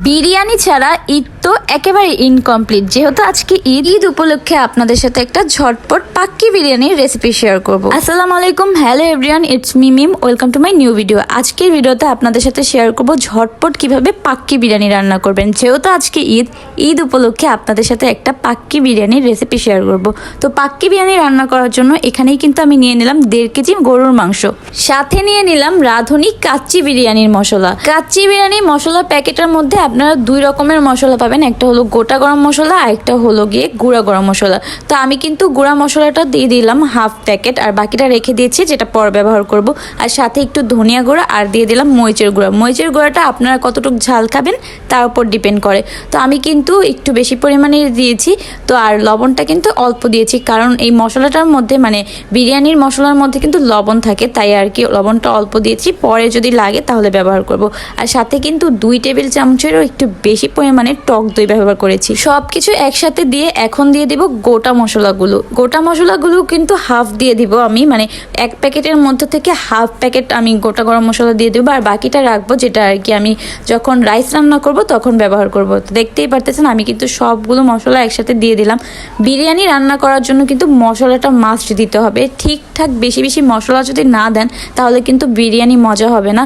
বিরিয়ানি ছাড়া ঈদ তো একেবারে ইনকমপ্লিট যেহেতু আজকে ঈদ ঈদ উপলক্ষে আপনাদের সাথে একটা ঝটপট পাক্কি বিরিয়ানির রেসিপি শেয়ার করব। আসসালামু আলাইকুম hello everyone it's me Meem welcome to my new video আজকের ভিডিওতে আপনাদের সাথে শেয়ার করব ঝটপট কীভাবে পাক্কি বিরিয়ানি রান্না করবেন। যেহেতু আজকে ঈদ ঈদ উপলক্ষে আপনাদের সাথে একটা পাক্কি বিরিয়ানির রেসিপি শেয়ার করব। তো পাক্কি বিরিয়ানি রান্না করার জন্য এখানেই কিন্তু আমি নিয়ে নিলাম দেড় কেজি গরুর মাংস। সাথে নিয়ে নিলাম রাঁধুনি কাচ্চি বিরিয়ানির মশলা। কাচ্চি বিরিয়ানি মশলা প্যাকেটের মধ্যে আপনারা দুই রকমের মশলা পাবেন। একটা হলো গোটা গরম মশলা, আর একটা হলো গিয়ে গুঁড়া গরম মশলা। তো আমি কিন্তু গুঁড়া মশলাটা দিয়ে দিলাম হাফ প্যাকেট, আর বাকিটা রেখে দিয়েছি, যেটা পর ব্যবহার করব। আর সাথে একটু ধনিয়া গুঁড়া, আর দিয়ে দিলাম মরিচের গুঁড়া। মরিচের গুঁড়াটা আপনারা কতটুকু ঝাল খাবেন, তার উপর ডিপেন্ড করে। তো আমি কিন্তু একটু বেশি পরিমাণে দিয়েছি, তো আর লবণটা কিন্তু অল্প দিয়েছি, কারণ এই মশলাটার মধ্যে মানে বিরিয়ানির মশলার মধ্যে কিন্তু লবণ থাকে, তাই আর কি লবণটা অল্প দিয়েছি, পরে যদি লাগে তাহলে ব্যবহার করব। আর সাথে কিন্তু দুই টেবিল চামচেরও একটু বেশি পরিমাণে টক দই ব্যবহার করেছি। সব কিছু একসাথে দিয়ে এখন দিয়ে দিব গোটা মশলাগুলো। গোটা মশলাগুলো কিন্তু হাফ দিয়ে দিব আমি মানে এক প্যাকেটের মধ্যে থেকে হাফ প্যাকেট আমি গোটা গরম মশলা দিয়ে দেবো আর বাকিটা রাখব যেটা আর কি আমি যখন রাইস রান্না করব তখন ব্যবহার করব। তো দেখতেই পারতেছেন আমি কিন্তু সবগুলো মশলা একসাথে দিয়ে দিলাম। বিরিয়ানি রান্না করার জন্য কিন্তু মশলাটা মাস্ট দিতে হবে। ঠিকঠাক বেশি বেশি মশলা যদি না দেন তাহলে কিন্তু বিরিয়ানি মজা হবে না।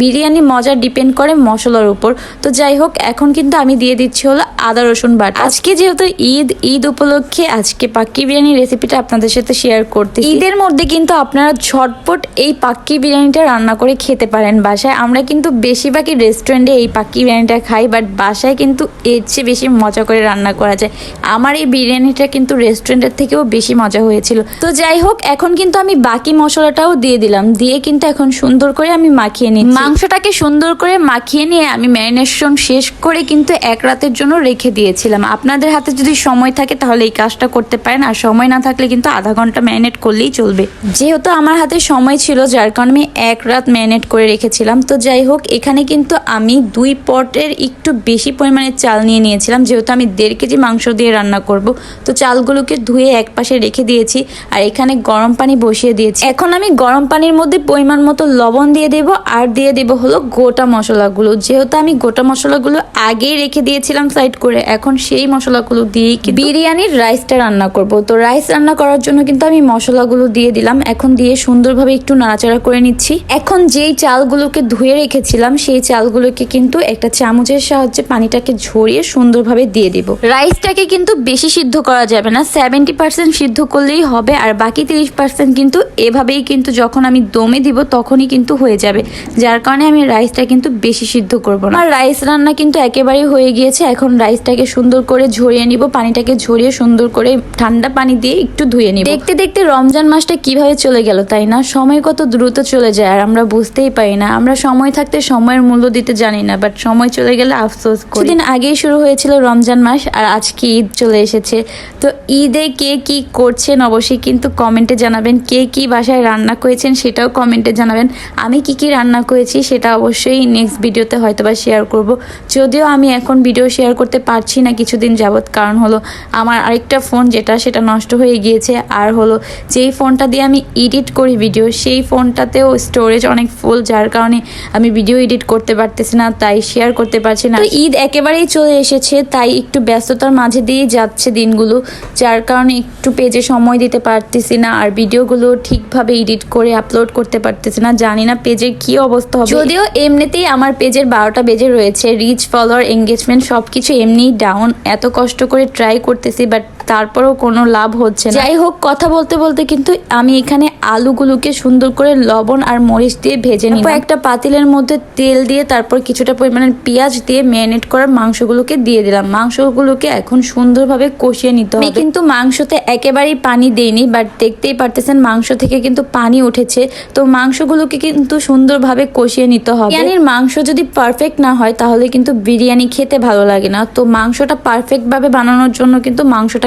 বিরিয়ানি মজা ডিপেন্ড করে মশলার উপর। তো যাই হোক, এখন কিন্তু আমি দিয়ে দিচ্ছি হলো আদা, রসুন বাটা। আজকে যেহেতু ঈদ ঈদ উপলক্ষে আজকে পাক্কি বিরিয়ানি রেসিপিটা আপনাদের সাথে শেয়ার করতে ঈদের মধ্যে কিন্তু আপনারা ঝটপট এই পাক্কি বিরিয়ানিটা রান্না করে খেতে পারেন বাসায়। আমরা কিন্তু বেশিরভাগই রেস্টুরেন্টে এই পাক্কি বিরিয়ানিটা খাই বাট বাসায় কিন্তু এর চেয়ে বেশি মজা করে রান্না করা যায়। আমার এই বিরিয়ানিটা কিন্তু রেস্টুরেন্টের থেকেও বেশি মজা হয়েছিল। তো যাই হোক, এখন কিন্তু আমি বাকি মশলাটাও দিয়ে দিলাম। দিয়ে কিন্তু এখন সুন্দর করে আমি মাখিয়ে নিই মাংসটাকে সুন্দর করে মাখিয়ে নিয়ে আমি ম্যারিনেশন শেষ করে কিন্তু এক রাতের জন্য রেখে দিয়েছিলাম। আপনাদের হাতে যদি সময় থাকে তাহলে এই কাজটা করতে পারেন। আর সময় না থাকলে কিন্তু আধা ঘণ্টা ম্যারিনেট করলেই চলবে। যেহেতু আমার হাতে সময় ছিল, যার কারণে আমি এক রাত ম্যারিনেট করে রেখেছিলাম। তো যাই হোক, এখানে কিন্তু আমি দুই পটের একটু বেশি পরিমাণে চাল নিয়ে নিয়েছিলাম। যেহেতু আমি দেড় কেজি মাংস দিয়ে রান্না করব, তো চালগুলোকে ধুয়ে এক পাশে রেখে দিয়েছি। আর এখানে গরম পানি বসিয়ে দিয়েছি। এখন আমি গরম পানির মধ্যে পরিমাণ মতো লবণ দিয়ে দেব। আর দিয়ে দেব হলো গোটা মশলাগুলো। যেহেতু আমি গোটা মশলাগুলো আগেই রেখে দিয়েছিলাম সাইড করে। এখন সেই মশলাগুলো দিয়েই বিরিয়ানির রাইসটা রান্না করব। তো রাইস রান্না করার জন্য কিন্তু আমি মশলাগুলো দিয়ে দিলাম। এখন দিয়ে সুন্দরভাবে একটু নাড়াচাড়া করে নিচ্ছি। এখন যেই চালগুলোকে ধুয়ে রেখেছিলাম, সেই চালগুলোকে কিন্তু একটা চামচের সাহায্যে পানিটাকে ঝরিয়ে সুন্দরভাবে দিয়ে দিব। রাইসটাকে কিন্তু বেশি সিদ্ধ করা যাবে না। সেভেন্টি পার্সেন্ট সিদ্ধ করলেই হবে আর বাকি তিরিশ পার্সেন্ট কিন্তু এভাবেই কিন্তু যখন আমি দমে দিব, তখনই কিন্তু হয়ে যাবে। যার কারণে আমি রাইসটা কিন্তু বেশি সিদ্ধ করব না। আর রাইস রান্না কিন্তু একেবারেই হয়ে গিয়েছে। এখন রাইসটাকে সুন্দর করে ঝরিয়ে নিব, পানিটাকে ঝরিয়ে সুন্দর করে ঠান্ডা পানি দিয়ে একটু ধুয়ে নিব। দেখতে দেখতে রমজান মাসটা কীভাবে চলে গেল, তাই না? সময় কত দ্রুত চলে যায় আর আমরা বুঝতেই পারি না। আমরা সময় থাকতে সময়ের মূল্য দিতে জানি না বাট সময় চলে গেলে আফসোস কিছুদিন আগেই শুরু হয়েছিল রমজান মাস আর আজকে ঈদ চলে এসেছে। তো ঈদে কে কি করছেন অবশ্যই কিন্তু কমেন্টে জানাবেন। কে কি বাসায় রান্না করেছেন সেটাও কমেন্টে জানাবেন। আমি কি কি রান্না করেছি সেটা অবশ্যই নেক্সট ভিডিওতে হয়তো বা শেয়ার করব। যদিও আমি এখন ভিডিও শেয়ার করতে পারছি না কিছুদিন যাবৎ। কারণ হলো আমার আরেকটা ফোন যেটা সেটা নষ্ট হয়ে গিয়েছে। আর হলো যেই ফোনটা দিয়ে আমি এডিট করি ভিডিও সেই ফোনটাতেও স্টোরেজ অনেক ফুল যার কারণে আমি ভিডিও এডিট করতে পারতেছি না তাই শেয়ার করতে পারছি না। ঈদ একেবারেই চলে এসেছে তাই একটু ব্যস্ততার মাঝে দিয়েই যাচ্ছে দিনগুলো যার কারণে একটু পেজে সময় দিতে পারতেছি না আর ভিডিওগুলো ঠিকভাবে এডিট করে আপলোড করতে পারতেছি না জানি না পেজের কি অবস্থা হবে। যদিও এমনিতেই আমার পেজের বারোটা বেজে রয়েছে রিচ ফলোয়ার এঙ্গেজমেন্ট সবকিছু এমনিই ডাউন এত কষ্ট করে ট্রাই করতেছি বাট তারপরেও কোনো লাভ হচ্ছে না। যাই হোক কথা বলতে বলতে কিন্তু আমি এখানে আলুগুলোকে সুন্দর করে লবণ আর মরিচ দিয়ে ভেজে নিব একটা পাতিলের মধ্যে তেল দিয়ে তারপর কিছুটা পরিমাণে পেঁয়াজ দিয়ে ম্যারিনেট করা মাংসগুলোকে দিয়ে দিলাম। মাংসগুলোকে এখন সুন্দরভাবে কষিয়ে নিতে হবে। কিন্তু মাংসতে একেবারেই পানি দেইনি বাট দেখতেই পারতেছেন মাংস থেকে কিন্তু পানি উঠেছে। তো মাংসগুলোকে কিন্তু সুন্দরভাবে কষিয়ে নিতে হবে। বিরিয়ানির মাংস যদি পারফেক্ট না হয় তাহলে কিন্তু বিরিয়ানি খেতে ভালো লাগে না। তো মাংসটা পারফেক্ট ভাবে বানানোর জন্য কিন্তু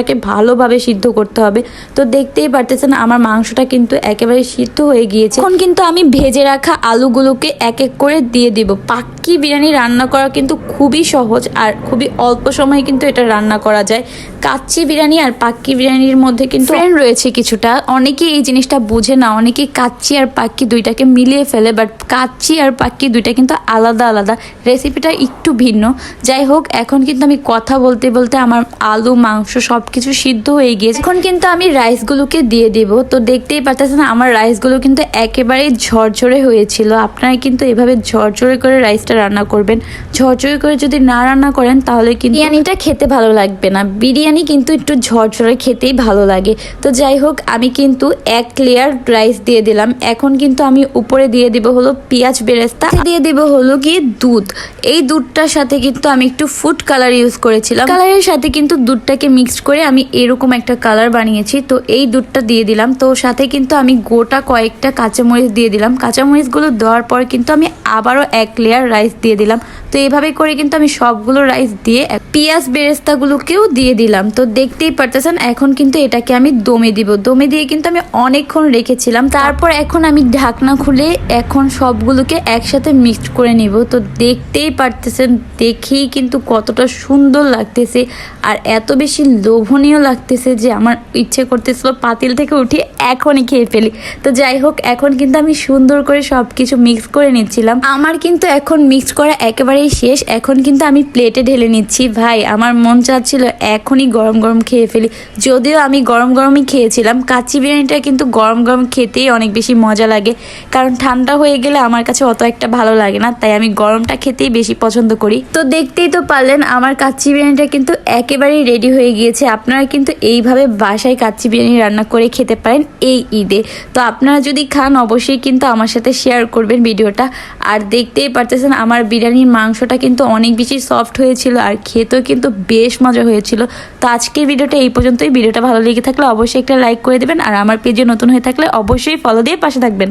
মাংসটাকে ভালোভাবে সিদ্ধ করতে হবে। তো দেখতেই পারতেছেন, আমার মাংসটা কিন্তু একেবারে সিদ্ধ হয়ে গিয়েছে। এখন কিন্তু আমি ভেজে রাখা আলুগুলোকে এক এক করে দিয়ে দিব। পাক্কি বিরিয়ানি রান্না করা কিন্তু খুবই সহজ আর খুবই অল্প সময়ে কিন্তু এটা রান্না করা যায়। কাচ্চি বিরিয়ানি আর পাক্কি বিরিয়ানির মধ্যে কিন্তু ফ্রেন্ড রয়েছে কিছুটা। অনেকে এই জিনিসটা বুঝে না। অনেকে কাচ্চি আর পাক্কি দুইটাকে মিলিয়ে ফেলে বাট কাচ্চি আর পাক্কি দুইটা কিন্তু আলাদা আলাদা। রেসিপিটা একটু ভিন্ন। যাই হোক এখন কিন্তু আমি কথা বলতে বলতে আমার আলু মাংস সব কিছু সিদ্ধ হয়ে গিয়েছে। এখন কিন্তু আমি রাইসগুলোকে দিয়ে দেব। তো দেখতেই পাচ্ছেন আমার রাইসগুলো কিন্তু একেবারেই ঝরঝরে হয়েছিল। আপনারা কিন্তু এভাবে ঝরঝরে করে রাইসটা রান্না করবেন। ঝরঝরে করে যদি না রান্না করেন তাহলে কিন্তু বিরিয়ানিটা খেতে ভালো লাগবে না। বিরিয়ানি কিন্তু একটু ঝরঝরে খেতেই ভালো লাগে। তো যাই হোক, আমি কিন্তু এক লেয়ার রাইস দিয়ে দিলাম। এখন কিন্তু আমি উপরে দিয়ে দিব হলো পেঁয়াজ বেরেস্তা। দিয়ে দিব হলো কি দুধ। এই দুধটার সাথে কিন্তু আমি একটু ফুড কালার ইউজ করেছিলাম। কালারের সাথে কিন্তু দুধটাকে মিক্সড করে আমি এরকম একটা কালার বানিয়েছি। তো এই দুধটা দিয়ে দিলাম। তো সাথে কিন্তু আমি গোটা কয়েকটা কাঁচামরিচ দিয়ে দিলাম। কাঁচামরিচগুলো দেওয়ার পর কিন্তু আমি আবারও এক লেয়ার রাইস দিয়ে দিলাম। তো এইভাবে করে কিন্তু আমি সবগুলো রাইস দিয়ে পেঁয়াজ বেরেস্তাগুলোকেও দিয়ে দিলাম। তো দেখতেই পারতেছেন, এখন কিন্তু এটাকে আমি দমে দিব। দমে দিয়ে কিন্তু আমি অনেকক্ষণ রেখেছিলাম। তারপর এখন আমি ঢাকনা খুলে এখন সবগুলোকে একসাথে মিক্সড করে নিব। তো দেখতেই পারতেছেন, দেখেই কিন্তু কতটা সুন্দর লাগতেছে আর এত বেশি লোভনীয় লাগতেছে যে আমার ইচ্ছে করতেছিল পাতিল থেকে উঠে এখনই খেয়ে ফেলি। তো যাই হোক, এখন কিন্তু আমি সুন্দর করে সব কিছু মিক্স করে নিচ্ছিলাম। আমার কিন্তু এখন মিক্স করা একেবারেই শেষ। এখন কিন্তু আমি প্লেটে ঢেলে নিচ্ছি। ভাই, আমার মন চাচ্ছিল এখনই গরম গরম খেয়ে ফেলি। যদিও আমি গরম গরমই খেয়েছিলাম, কাচ্চি বিরিয়ানিটা কিন্তু গরম গরম খেতেই অনেক বেশি মজা লাগে। কারণ ঠান্ডা হয়ে গেলে আমার কাছে অত একটা ভালো লাগে না, তাই আমি গরমটা খেতেই বেশি পছন্দ করি। তো দেখতেই তো পারলেন, আমার কাচ্চি বিরিয়ানিটা কিন্তু একেবারেই রেডি হয়ে গিয়েছে। আপনারা কিন্তু এইভাবে বাসায় কাচ্চি বিরিয়ানি রান্না করে খেতে পারেন এই ঈদে। তো আপনারা যদি খান, অবশ্যই কিন্তু আমার সাথে শেয়ার করবেন ভিডিওটা। আর দেখতেই পারতেছেন, আমার বিরিয়ানির মাংসটা কিন্তু অনেক বেশি সফট হয়েছিল, আর খেতেও কিন্তু বেশ মজা হয়েছিল। তো আজকের ভিডিওটা এই পর্যন্তই। ভিডিওটা ভালো লেগে থাকলে অবশ্যই একটা লাইক করে দেবেন আর আমার পেজে নতুন হয়ে থাকলে অবশ্যই ফলো দিয়ে পাশে থাকবেন।